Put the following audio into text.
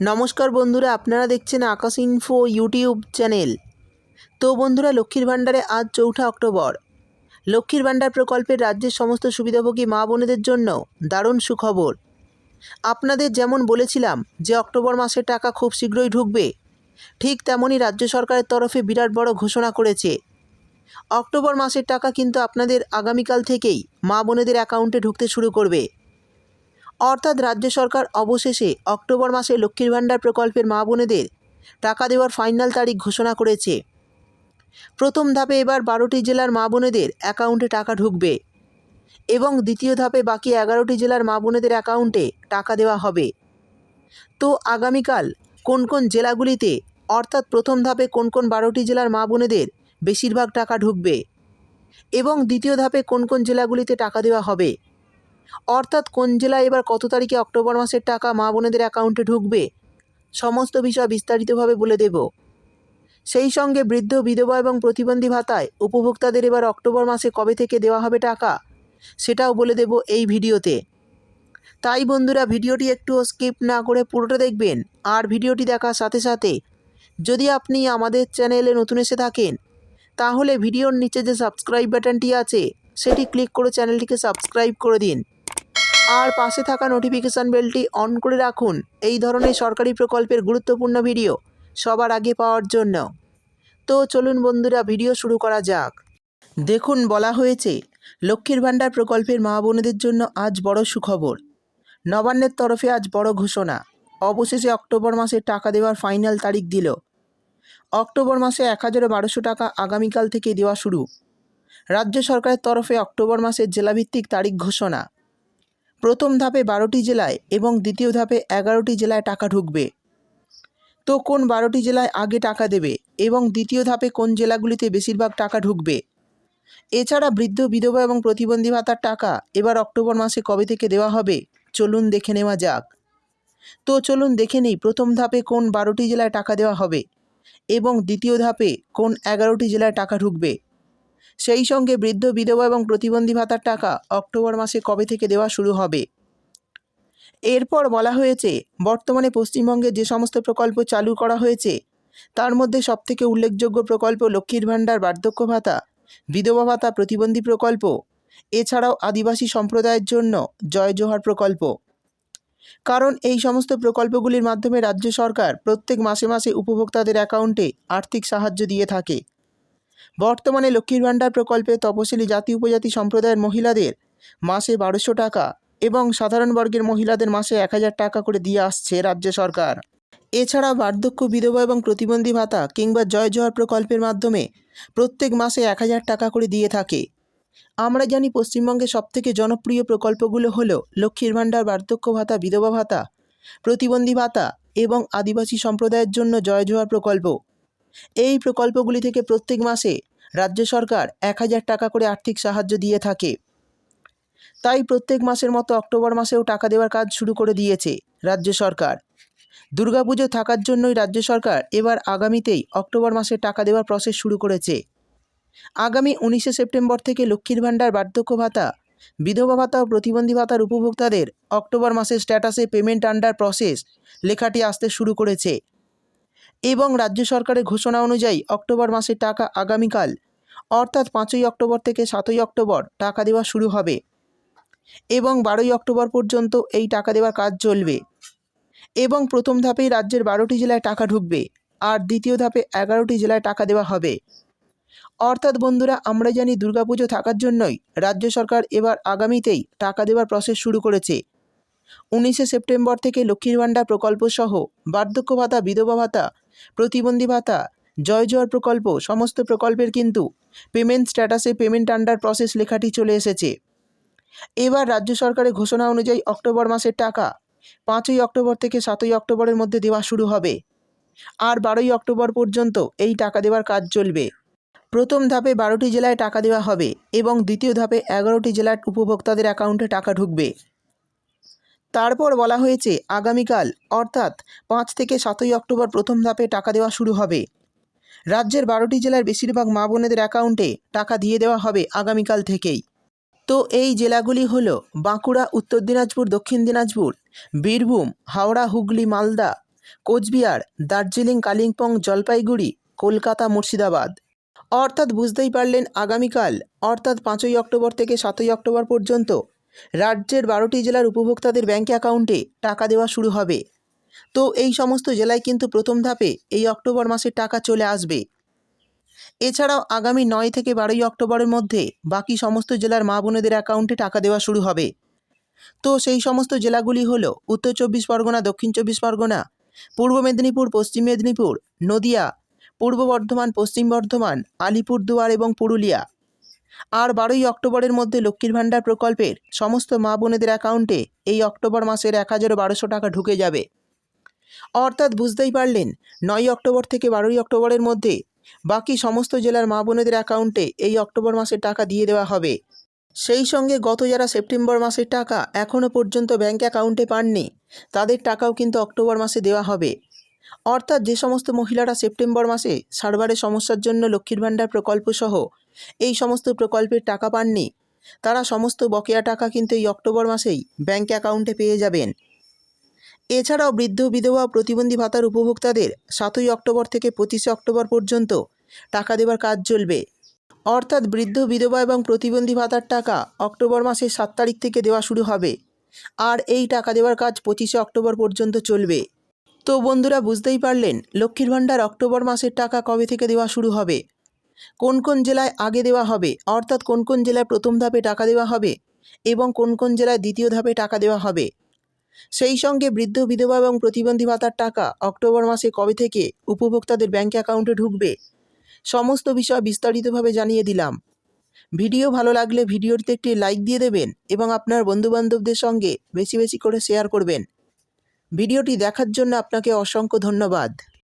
নমস্কার বন্ধুরা, আপনারা দেখছেন আকাশ ইনফো ইউটিউব চ্যানেল তো বন্ধুরা, লক্ষ্মীর ভাণ্ডারে আজ চৌঠা অক্টোবর। লক্ষ্মীর ভাণ্ডার প্রকল্পের রাজ্যের সমস্ত সুবিধাভোগী মা বোনেদের জন্য দারুণ সুখবর। আপনাদের যেমন বলেছিলাম যে অক্টোবর মাসের টাকা খুব শীঘ্রই ঢুকবে, ঠিক তেমনই রাজ্য সরকারের তরফে বিরাট বড় ঘোষণা করেছে। অক্টোবর মাসের টাকা কিন্তু আপনাদের আগামীকাল থেকেই মা বোনেদের অ্যাকাউন্টে ঢুকতে শুরু করবে। অর্থাৎ রাজ্য সরকার অবশেষে অক্টোবর মাসে লক্ষ্মীর ভাণ্ডার প্রকল্পের মা বোনেদের টাকা দেওয়ার ফাইনাল তারিখ ঘোষণা করেছে। প্রথম ধাপে এবার বারোটি জেলার মা বোনেদের অ্যাকাউন্টে টাকা ঢুকবে এবং দ্বিতীয় ধাপে বাকি এগারোটি জেলার মা বোনেদের অ্যাকাউন্টে টাকা দেওয়া হবে। তো আগামীকাল কোন কোন জেলাগুলিতে অর্থাৎ প্রথম ধাপে কোন কোন বারোটি জেলার মা বোনেদের বেশিরভাগ টাকা ঢুকবে এবং দ্বিতীয় ধাপে কোন কোন জেলাগুলিতে টাকা দেওয়া হবে অর্থাৎ কোন জেলায় এবার কত তারিখে অক্টোবর মাসের টাকা মা বোনেদের অ্যাকাউন্টে ঢুকবে? সমস্ত বিষয় বিস্তারিতভাবে বলে দেব। সেই সঙ্গে বৃদ্ধ, বিধবা এবং প্রতিবন্ধী ভাতায় উপভোক্তাদের এবার অক্টোবর মাসে কবে থেকে দেওয়া হবে টাকা, সেটাও বলে দেব এই ভিডিওতে। তাই বন্ধুরা, ভিডিওটি একটু স্কিপ না করে পুরোটা দেখবেন আর ভিডিওটি দেখার সাথে সাথে যদি আপনি আমাদের চ্যানেলে নতুন এসে থাকেন, তাহলে ভিডিওর নিচে যে সাবস্ক্রাইব বাটনটি আছে, সেটি ক্লিক করে চ্যানেলটিকে সাবস্ক্রাইব করে দিন। আর পাশে থাকা নোটিফিকেশান বেলটি অন করে রাখুন। এই ধরনের সরকারি প্রকল্পের গুরুত্বপূর্ণ ভিডিও সবার আগে পাওয়ার জন্য। তো চলুন বন্ধুরা ভিডিও শুরু করা যাক। দেখুন, বলা হয়েছে, লক্ষ্মীর ভাণ্ডার প্রকল্পের মা বোনেদের জন্য আজ বড় সুখবর। নবান্নের তরফে আজ বড় ঘোষণা। অবশেষে অক্টোবর মাসে টাকা দেওয়ার ফাইনাল তারিখ দিল। অক্টোবর মাসে এক হাজার বারোশো টাকা আগামীকাল থেকে দেওয়া শুরু। রাজ্য সরকারের তরফে অক্টোবর মাসের জেলাভিত্তিক তারিখ ঘোষণা। প্রথম ধাপে বারোটি জেলায় এবং দ্বিতীয় ধাপে এগারোটি জেলায় টাকা ঢুকবে। তো কোন বারোটি জেলায় আগে টাকা দেবে এবং দ্বিতীয় ধাপে কোন জেলাগুলিতে বেশিরভাগ টাকা ঢুকবে? এছাড়া বৃদ্ধ, বিধবা এবং প্রতিবন্ধী ভাতার টাকা এবার অক্টোবর মাসে কবে থেকে দেওয়া হবে? চলুন দেখে নেওয়া যাক। তো চলুন দেখে নিই প্রথম ধাপে কোন বারোটি জেলায় টাকা দেওয়া হবে এবং দ্বিতীয় ধাপে কোন এগারোটি জেলায় টাকা ঢুকবে। সেই সঙ্গে বৃদ্ধ বিধবা এবং প্রতিবন্ধী ভাতার টাকা অক্টোবর মাসে কবে থেকে দেওয়া শুরু হবে? এরপর বলা হয়েছে, বর্তমানে পশ্চিমবঙ্গে যে সমস্ত প্রকল্প চালু করা হয়েছে, তার মধ্যে সবথেকে উল্লেখযোগ্য প্রকল্প লক্ষ্মীর ভাণ্ডার, বার্ধক্য ভাতা, বিধবা ভাতা, প্রতিবন্ধী প্রকল্প, এছাড়াও আদিবাসী সম্প্রদায়ের জন্য জয় জোহার প্রকল্প। কারণ এই সমস্ত প্রকল্পগুলির মাধ্যমে রাজ্য সরকার প্রত্যেক মাসে মাসে উপভোক্তাদের অ্যাকাউন্টে আর্থিক সাহায্য দিয়ে থাকে। বর্তমানে লক্ষ্মীর ভাণ্ডার প্রকল্পে তপশিলি জাতি উপজাতি সম্প্রদায়ের মহিলাদের মাসে বারোশো টাকা এবং সাধারণ বর্গের মহিলাদের মাসে এক হাজার টাকা করে দিয়ে আসছে রাজ্য সরকার। এছাড়া বার্ধক্য বিধবা এবং প্রতিবন্ধী ভাতা কিংবা জয় জোহার প্রকল্পের মাধ্যমে প্রত্যেক মাসে এক হাজার টাকা করে দিয়ে থাকে। আমরা জানি পশ্চিমবঙ্গে সবথেকে জনপ্রিয় প্রকল্পগুলো হলো লক্ষ্মীর ভাণ্ডার, বার্ধক্য ভাতা, বিধবা ভাতা, প্রতিবন্ধী ভাতা এবং আদিবাসী সম্প্রদায়ের জন্য জয় জোহার প্রকল্প। এই প্রকল্পগুলি থেকে প্রত্যেক মাসে রাজ্য সরকার এক হাজার টাকা করে আর্থিক সাহায্য দিয়ে থাকে। তাই প্রত্যেক মাসের মতো অক্টোবর মাসেও টাকা দেওয়ার কাজ শুরু করে দিয়েছে রাজ্য সরকার। দুর্গাপুজো থাকার জন্যই রাজ্য সরকার এবার আগামীতেই অক্টোবর মাসে টাকা দেওয়ার প্রসেস শুরু করেছে। আগামী উনিশে সেপ্টেম্বর থেকে লক্ষ্মীর ভাণ্ডার, বার্ধক্য ভাতা, বিধবা ভাতা ও প্রতিবন্ধী ভাতার উপভোক্তাদের অক্টোবর মাসের স্ট্যাটাসে পেমেন্ট আন্ডার প্রসেস লেখাটি আসতে শুরু করেছে। এবং রাজ্য সরকারের ঘোষণা অনুযায়ী অক্টোবর মাসের টাকা আগামীকাল, অর্থাৎ পাঁচই অক্টোবর থেকে সাতই অক্টোবর, টাকা দেওয়া শুরু হবে। এবং বারোই অক্টোবর পর্যন্ত এই টাকা দেওয়ার কাজ চলবে। এবং প্রথম ধাপেই রাজ্যের বারোটি জেলায় টাকা ঢুকবে, আর দ্বিতীয় ধাপে এগারোটি জেলায় টাকা দেওয়া হবে। অর্থাৎ বন্ধুরা, আমরা জানি দুর্গাপুজো থাকার জন্যই রাজ্য সরকার এবার আগামীতেই টাকা দেওয়ার প্রসেস শুরু করেছে। উনিশে সেপ্টেম্বর থেকে লক্ষ্মীর ভাণ্ডার প্রকল্প সহ বার্ধক্য ভাতা, বিধবা ভাতা, প্রতিবন্ধী ভাতা, জয় জোয়ার প্রকল্প, সমস্ত প্রকল্পের কিন্তু পেমেন্ট স্ট্যাটাসে পেমেন্ট আন্ডার প্রসেস লেখাটি চলে এসেছে। এবার রাজ্য সরকারের ঘোষণা অনুযায়ী অক্টোবর মাসের টাকা পাঁচই অক্টোবর থেকে সাতই অক্টোবরের মধ্যে দেওয়া শুরু হবে। আর বারোই অক্টোবর পর্যন্ত এই টাকা দেওয়ার কাজ চলবে। প্রথম ধাপে বারোটি জেলায় টাকা দেওয়া হবে এবং দ্বিতীয় ধাপে এগারোটি জেলার উপভোক্তাদের অ্যাকাউন্টে টাকা ঢুকবে। তারপর বলা হয়েছে, আগামীকাল, অর্থাৎ পাঁচ থেকে সাতই অক্টোবর প্রথম ধাপে টাকা দেওয়া শুরু হবে। রাজ্যের বারোটি জেলার বেশিরভাগ মা বোনেদের অ্যাকাউন্টে টাকা দিয়ে দেওয়া হবে আগামীকাল থেকেই। তো এই জেলাগুলি হল বাঁকুড়া, উত্তর দিনাজপুর, দক্ষিণ দিনাজপুর, বীরভূম, হাওড়া, হুগলি, মালদা, কোচবিহার, দার্জিলিং, কালিম্পং, জলপাইগুড়ি, কলকাতা, মুর্শিদাবাদ। অর্থাৎ বুঝতেই পারলেন, আগামীকাল, অর্থাৎ পাঁচই অক্টোবর থেকে সাতই অক্টোবর পর্যন্ত রাজ্যের বারোটি জেলার উপভোক্তাদের ব্যাঙ্ক অ্যাকাউন্টে টাকা দেওয়া শুরু হবে। তো এই সমস্ত জেলায় কিন্তু প্রথম ধাপে এই অক্টোবর মাসের টাকা চলে আসবে। এছাড়াও আগামী নয় থেকে বারোই অক্টোবরের মধ্যে বাকি সমস্ত জেলার মা বোনেদের অ্যাকাউন্টে টাকা দেওয়া শুরু হবে। তো সেই সমস্ত জেলাগুলি হলো উত্তর চব্বিশ পরগনা, দক্ষিণ চব্বিশ পরগনা, পূর্ব মেদিনীপুর, পশ্চিম মেদিনীপুর, নদিয়া, পূর্ব বর্ধমান, পশ্চিম বর্ধমান, আলিপুরদুয়ার এবং পুরুলিয়া। আর বারোই অক্টোবরের মধ্যে লক্ষ্মীর ভাণ্ডার প্রকল্পের সমস্ত মা বোনেদের অ্যাকাউন্টে এই অক্টোবর মাসের এক হাজার বারোশো টাকা ঢুকে যাবে। অর্থাৎ বুঝতেই পারলেন নয় অক্টোবর থেকে বারোই অক্টোবরের মধ্যে বাকি সমস্ত জেলার মা বোনেদের অ্যাকাউন্টে এই অক্টোবর মাসের টাকা দিয়ে দেওয়া হবে। সেই সঙ্গে গত যারা সেপ্টেম্বর মাসের টাকা এখনও পর্যন্ত ব্যাঙ্ক অ্যাকাউন্টে পাননি, তাদের টাকাও কিন্তু অক্টোবর মাসে দেওয়া হবে। অর্থাৎ যে সমস্ত মহিলারা সেপ্টেম্বর মাসে সার্ভারের সমস্যার জন্য লক্ষ্মীর ভাণ্ডার প্রকল্প সহ এই সমস্ত প্রকল্পের টাকা পাননি। তারা সমস্ত বকেয়া টাকা কিন্তু এই অক্টোবর মাসেই ব্যাঙ্ক অ্যাকাউন্টে পেয়ে যাবেন। এছাড়াও বৃদ্ধ বিধবা প্রতিবন্ধী ভাতার উপভোক্তাদের সাতই অক্টোবর থেকে পঁচিশে অক্টোবর পর্যন্ত টাকা দেওয়ার কাজ চলবে। অর্থাৎ বৃদ্ধ বিধবা এবং প্রতিবন্ধী ভাতার টাকা অক্টোবর মাসের সাত তারিখ থেকে দেওয়া শুরু হবে। আর এই টাকা দেওয়ার কাজ পঁচিশে অক্টোবর পর্যন্ত চলবে। তো বন্ধুরা, বুঝতেই পারলেন লক্ষ্মীর ভাণ্ডার অক্টোবর মাসের টাকা কবে থেকে দেওয়া শুরু হবে? কোন কোন জেলায় আগে দেওয়া হবে? অর্থাৎ কোন কোন জেলায় প্রথম ধাপে টাকা দেওয়া হবে? এবং কোন কোন জেলায় দ্বিতীয় ধাপে টাকা দেওয়া হবে? সেই সঙ্গে বৃদ্ধ বিধবা এবং প্রতিবন্ধী ভাতার টাকা অক্টোবর মাসে কবে থেকে উপভোক্তাদের ব্যাঙ্ক অ্যাকাউন্টে ঢুকবে? সমস্ত বিষয় বিস্তারিতভাবে জানিয়ে দিলাম। ভিডিও ভালো লাগলে ভিডিওটিতে একটি লাইক দিয়ে দেবেন এবং আপনার বন্ধুবান্ধবদের সঙ্গে বেশি বেশি করে শেয়ার করবেন। ভিডিওটি দেখার জন্য আপনাকে অসংখ্য ধন্যবাদ।